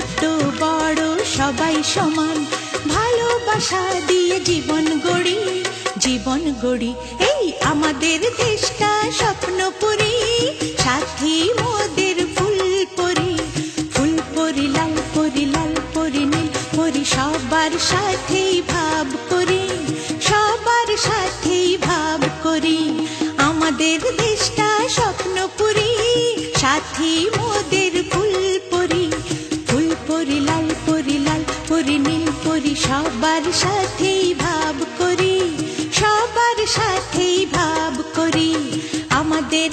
ছোট বড়, সবাই সমান। ভালোবাসা দিয়ে জীবন গড়ি জীবন গড়ি। এই আমাদের দেশটা স্বপ্নপুরী, সাথী মোদের ফুল পরি। ফুল পরি, লাল পরি লাল পরি, নীল পরি, সবার সাথেই ভাব করি। সবার সাথেই ভাব করি। আমাদের দেশটা স্বপ্নপুরী, সাথী মোদের পরি লাল নীল সবার সাথেই ভাব করি সবার সাথেই ভাব করি। আমাদের